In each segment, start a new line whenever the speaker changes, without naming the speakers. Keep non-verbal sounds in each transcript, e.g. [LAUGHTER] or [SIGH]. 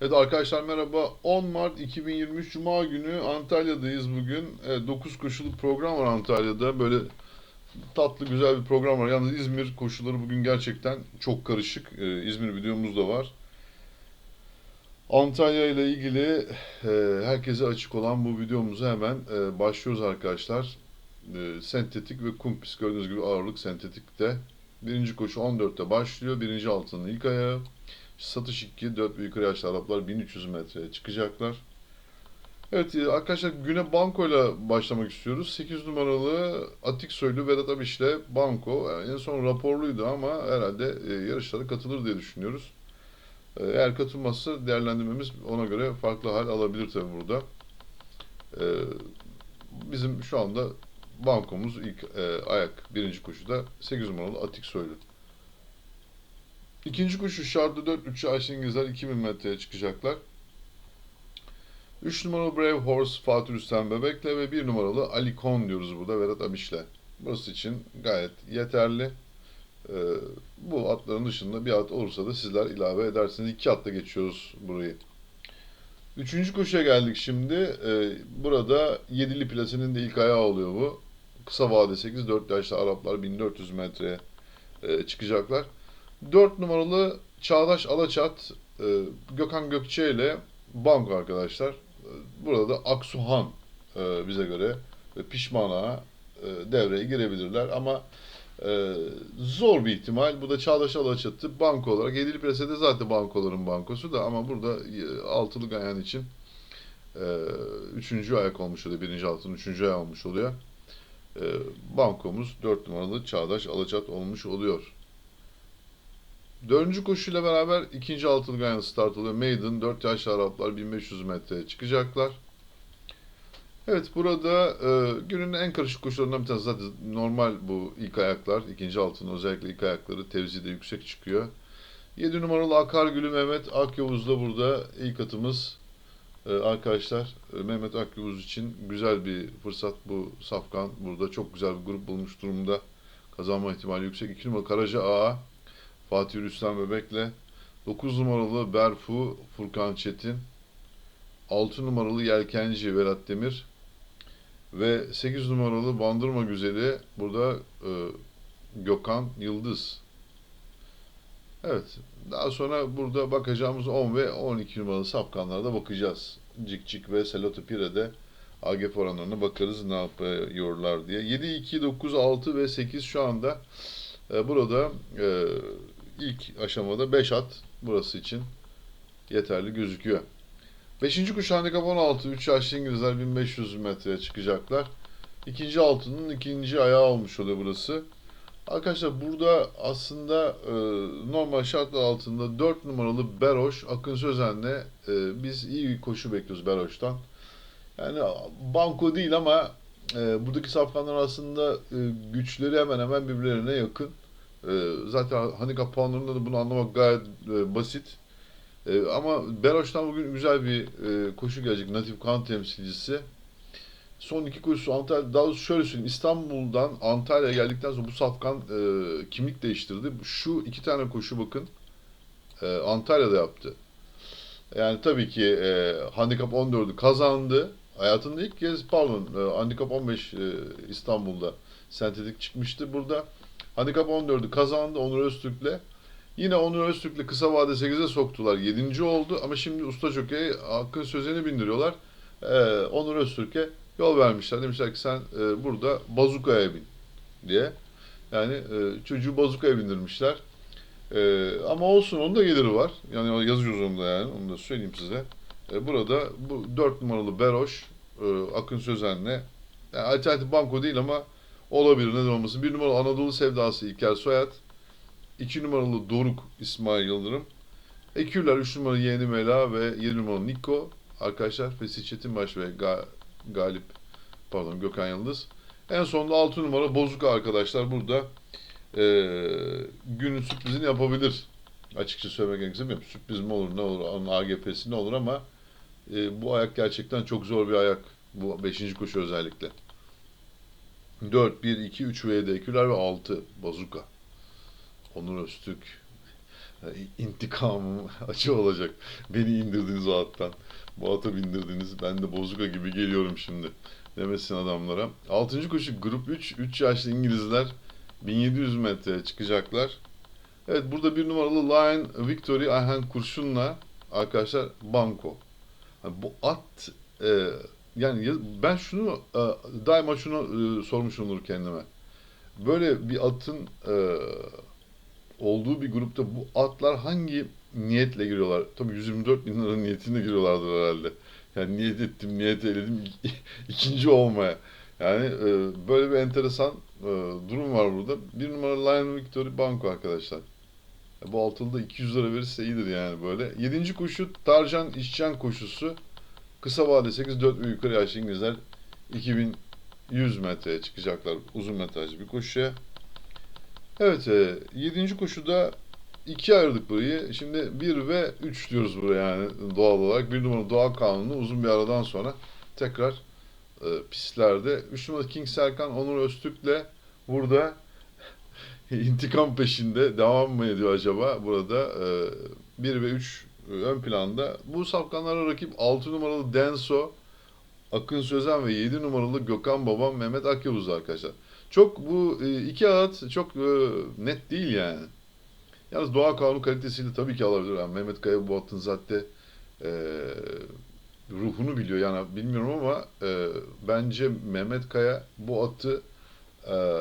Evet arkadaşlar merhaba. 10 Mart 2023 Cuma günü Antalya'dayız bugün. Evet, 9 koşulu program var Antalya'da. Böyle tatlı güzel bir program var. Yalnız İzmir koşuları bugün gerçekten çok karışık. Ee, İzmir videomuz da var. Antalya ile ilgili e, herkese açık olan bu videomuza hemen e, başlıyoruz arkadaşlar. E, sentetik ve kumpis gördüğünüz gibi ağırlık sentetikte. Birinci koşu 14'te başlıyor. Birinci altının ilk ayağı. Satış 2, 4 ve yukarı yaşlı Araplar 1300 metreye çıkacaklar. Evet e, arkadaşlar güne bankoyla başlamak istiyoruz. 8 numaralı Atik Soylu Vedat Abiş'le banko. Yani en son raporluydu ama herhalde e, yarışlara katılır diye düşünüyoruz. E, Eğer katılmazsa değerlendirmemiz ona göre farklı hal alabilir tabii burada. Bizim şu anda bankomuz ilk ayak birinci koşuda 8 numaralı Atik Soylu. İkinci koşu şartlı 4 3'ü Ayşe İngilizler 2000 metreye çıkacaklar. 3 numaralı Brave Horse Fatih Rüstem Bebek'le ve 1 numaralı Ali Kon diyoruz burada Vedat Abiş'le. Burası için gayet yeterli. Ee, bu atların dışında bir at olursa da sizler ilave edersiniz. İki atla geçiyoruz burayı. Üçüncü koşuya geldik şimdi. Ee, burada Yedili Plasi'nin de ilk ayağı oluyor bu. Kısa vade 8, 4 yaşlı Araplar 1400 metreye e, çıkacaklar. 4 numaralı Çağdaş Alaçat e, Gökhan Gökçe ile banko arkadaşlar. E, Burada da Aksuhan e, bize göre ve Pişmana e, devreye girebilirler ama e, zor bir ihtimal. Bu da Çağdaş Alaçat'ı banko olarak. Yedili Prese'de zaten bankoların bankosu da ama burada e, altılı gayan için e, üçüncü ayak olmuş oluyor. Birinci altının üçüncü ayak olmuş oluyor. E, bankomuz 4 numaralı Çağdaş Alaçat olmuş oluyor. Dördüncü koşuyla beraber ikinci altılı ganyan start oluyor. Maiden 4 yaşlı Araplar 1500 metreye çıkacaklar. Evet burada e, günün en karışık koşularından bir tanesi zaten normal bu ilk ayaklar. ikinci altının özellikle ilk ayakları tevzide yüksek çıkıyor. 7 numaralı Akargül'ü Mehmet Akyavuz'da burada ilk atımız e, arkadaşlar. E, Mehmet Akyavuz için güzel bir fırsat bu Safkan. Burada çok güzel bir grup bulmuş durumda. Kazanma ihtimali yüksek. 2 numaralı Karaca Ağa Fatih Rüstem Bebek'le 9 numaralı Berfu Furkan Çetin 6 numaralı Yelkenci Vedat Demir ve 8 numaralı Bandırma Güzeli burada e, Gökhan Yıldız. Evet. Daha sonra burada bakacağımız 10 ve 12 numaralı sapkanlarda bakacağız. Cik Cik ve Selato Pire'de AGF oranlarına bakarız ne yapıyorlar diye. 7, 2, 9, 6 ve 8 şu anda e, burada e, ilk aşamada 5 at burası için yeterli gözüküyor. 5. kuş handikap 16. 3 yaşlı İngilizler 1500 metreye çıkacaklar. İkinci altının ikinci ayağı olmuş oluyor burası. Arkadaşlar burada aslında e, normal şartlar altında 4 numaralı Beroş Akın Sözen'le e, biz iyi bir koşu bekliyoruz Beroş'tan. Yani banko değil ama e, buradaki safkanlar aslında e, güçleri hemen hemen birbirlerine yakın. E, zaten handikap puanlarında da bunu anlamak gayet e, basit. E, ama Beroş'tan bugün güzel bir e, koşu gelecek. Natif kan temsilcisi. Son iki koşusu Antalya, daha doğrusu şöyle söyleyeyim. İstanbul'dan Antalya'ya geldikten sonra bu safkan e, kimlik değiştirdi. Şu iki tane koşu bakın e, Antalya'da yaptı. Yani tabii ki e, handikap 14'ü kazandı. Hayatında ilk kez pardon e, handikap 15 e, İstanbul'da sentetik çıkmıştı. Burada handikap 14'ü kazandı Onur Öztürk'le. Yine Onur Öztürk'le kısa vade 8'e soktular. 7. oldu ama şimdi usta jokey Hakkın Sözen'i bindiriyorlar. E, Onur Öztürk'e yol vermişler. Demişler ki sen e, burada bazukaya bin diye. Yani e, çocuğu bazukaya bindirmişler. E, ama olsun onun da geliri var. Yani yazıyoruz onu da yani. Onu da söyleyeyim size. E, burada bu 4 numaralı Beroş e, Akın Sözen'le yani alternatif banko değil ama olabilir neden olmasın. 1 numaralı Anadolu Sevdası İlker Soyat. 2 numaralı Doruk İsmail Yıldırım. Ekürler 3 numaralı Yeni Mela ve 7 numaralı Niko. Arkadaşlar Fesih Çetinbaş ve Ga- Galip pardon Gökhan Yıldız. En sonunda 6 numara Bozuka arkadaşlar burada e, günün sürprizini yapabilir. Açıkça söylemek gerekirse. Sürpriz mi olur ne olur onun AGP'si ne olur ama e, bu ayak gerçekten çok zor bir ayak. Bu 5. koşu özellikle. 4, 1, 2, 3 ve 7 eküler ve 6 Bozuka. Onur Öztürk. intikamım [LAUGHS] acı olacak. Beni indirdiniz o attan. Bu ata bindirdiniz. Ben de bozuka gibi geliyorum şimdi. Demesin adamlara. Altıncı koşu grup 3. 3 yaşlı İngilizler 1700 metreye çıkacaklar. Evet burada bir numaralı Lion Victory Ayhan Kurşun'la arkadaşlar Banko. Yani bu at e, yani ya- ben şunu e, daima şunu e, sormuşumdur kendime. Böyle bir atın e, olduğu bir grupta bu atlar hangi niyetle giriyorlar? Tabii 124 bin lira niyetinde giriyorlardır herhalde. Yani niyet ettim, niyet eyledim [LAUGHS] ikinci olmaya. Yani böyle bir enteresan durum var burada. Bir numara Lion Victory Banco arkadaşlar. Bu altılı da 200 lira verirse iyidir yani böyle. Yedinci koşu Tarcan İşcan koşusu. Kısa vade 8 4 ve yukarı yaşlı İngilizler 2100 metreye çıkacaklar uzun metrajlı bir koşuya. Evet, e, 7. koşuda ikiye ayırdık burayı. Şimdi 1 ve 3 diyoruz buraya yani doğal olarak. Bir numara Doğal Kanunu uzun bir aradan sonra tekrar e, pistlerde. 3 numara King Serkan Onur Öztürk'le burada [LAUGHS] intikam peşinde devam mı ediyor acaba burada? E, 1 ve 3 ön planda. Bu safkanlara rakip 6 numaralı Denso, Akın Sözen ve 7 numaralı Gökhan Babam Mehmet Akyavuz arkadaşlar. Çok bu e, iki at çok e, net değil yani. Yalnız doğa kanunu kalitesiyle tabii ki alabilir. Yani Mehmet Kaya bu atın zaten e, ruhunu biliyor. Yani bilmiyorum ama e, bence Mehmet Kaya bu atı e,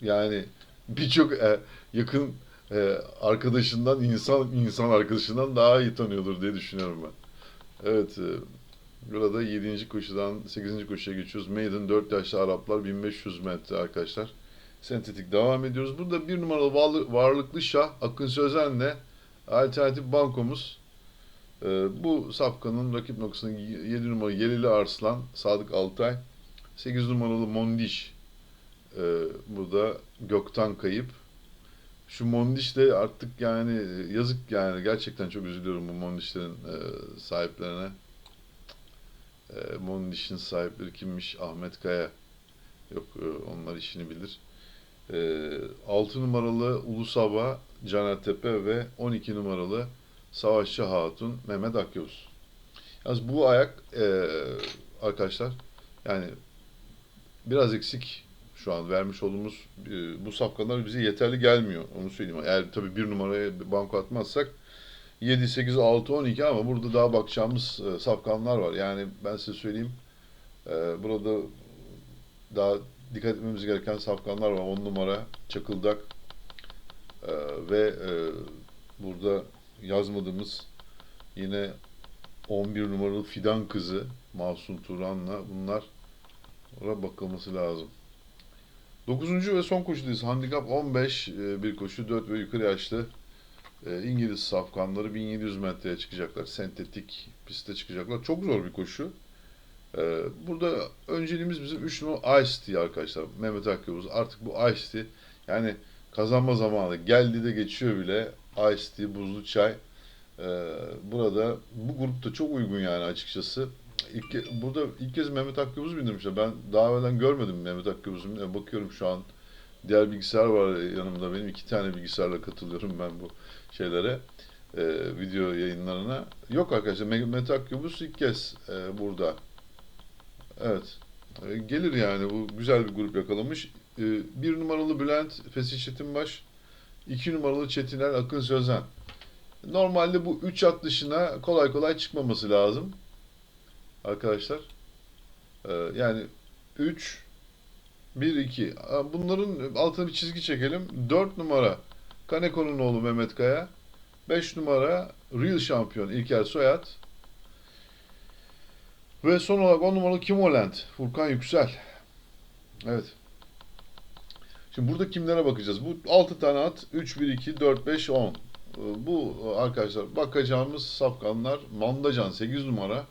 yani birçok e, yakın e, arkadaşından insan insan arkadaşından daha iyi tanıyordur diye düşünüyorum ben. Evet, e, burada 7. koşudan 8. koşuya geçiyoruz. Maiden 4 yaşlı Araplar 1500 metre arkadaşlar. Sentetik devam ediyoruz. Burada bir numaralı varlı- varlıklı şah Akın Sözen'le alternatif bankomuz. E, bu safkanın rakip noktasında 7 numaralı Yelili Arslan Sadık Altay. 8 numaralı Mondiş e, burada Gökten Kayıp. Şu Mondiş de artık yani yazık yani gerçekten çok üzülüyorum bu Mondişlerin e, sahiplerine. E, Mondiş'in sahipleri kimmiş? Ahmet Kaya. Yok e, onlar işini bilir. E, 6 numaralı Ulusaba Caner Tepe ve 12 numaralı Savaşçı Hatun Mehmet Akyavuz. Yalnız bu ayak e, arkadaşlar yani biraz eksik şu an vermiş olduğumuz e, bu safkanlar bize yeterli gelmiyor. Onu söyleyeyim. Eğer tabii bir numaraya banko atmazsak 7, 8, 6, 12 ama burada daha bakacağımız e, safkanlar var. Yani ben size söyleyeyim e, burada daha dikkat etmemiz gereken safkanlar var. 10 numara Çakıldak e, ve e, burada yazmadığımız yine 11 numaralı Fidan kızı Masum Turan'la bunlar Oraya bakılması lazım. Dokuzuncu ve son koşudayız. Handikap 15 e, bir koşu 4 ve yukarı yaşlı e, İngiliz safkanları 1700 metreye çıkacaklar. Sentetik piste çıkacaklar. Çok zor bir koşu. E, Burada önceliğimiz bizim 3 numara Ice Tea arkadaşlar. Mehmet Akyavuz. Artık bu Ice Tea yani kazanma zamanı geldi de geçiyor bile. Ice Tea, buzlu çay. Burada bu grupta çok uygun yani açıkçası. İlk, burada ilk kez Mehmet Akyavuz bindirmişler. Ben daha evvelden görmedim Mehmet. Yani bakıyorum şu an diğer bilgisayar var yanımda benim. iki tane bilgisayarla katılıyorum ben bu şeylere. e, video yayınlarına. Yok arkadaşlar Mehmet Akyavuz ilk kez e, burada. Evet. E, gelir yani bu güzel bir grup yakalamış. E, bir numaralı Bülent Fesih Çetinbaş. iki numaralı Çetiner Akın Sözen. Normalde bu üç at dışına kolay kolay çıkmaması lazım arkadaşlar. Ee, yani 3 1 2 bunların altına bir çizgi çekelim. 4 numara Kaneko'nun oğlu Mehmet Kaya. 5 numara Real şampiyon İlker Soyat. Ve son olarak 10 numaralı Kim Holland Furkan Yüksel. Evet. Şimdi burada kimlere bakacağız? Bu 6 tane at 3 1 2 4 5 10. Ee, Bu arkadaşlar bakacağımız safkanlar Mandacan 8 numara.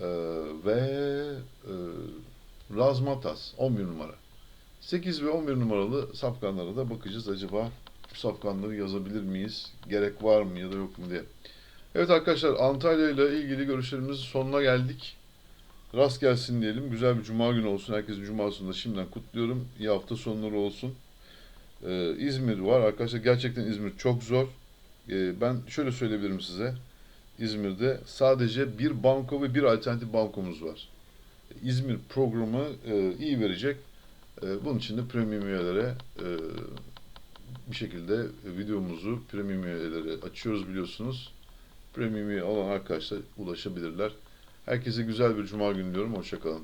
Ee, ve e, Razmatas 11 numara. 8 ve 11 numaralı safkanlara da bakacağız. Acaba bu safkanları yazabilir miyiz? Gerek var mı ya da yok mu diye. Evet arkadaşlar Antalya ile ilgili görüşlerimizin sonuna geldik. Rast gelsin diyelim. Güzel bir cuma günü olsun. Herkesin cumasını da şimdiden kutluyorum. İyi hafta sonları olsun. Ee, İzmir var. Arkadaşlar gerçekten İzmir çok zor. Ee, ben şöyle söyleyebilirim size. İzmir'de sadece bir banko ve bir alternatif bankomuz var. İzmir programı e, iyi verecek. E, bunun için de premium üyelere e, bir şekilde videomuzu premium üyelere açıyoruz biliyorsunuz. Premium üye olan arkadaşlar ulaşabilirler. Herkese güzel bir cuma günü diyorum. Hoşçakalın.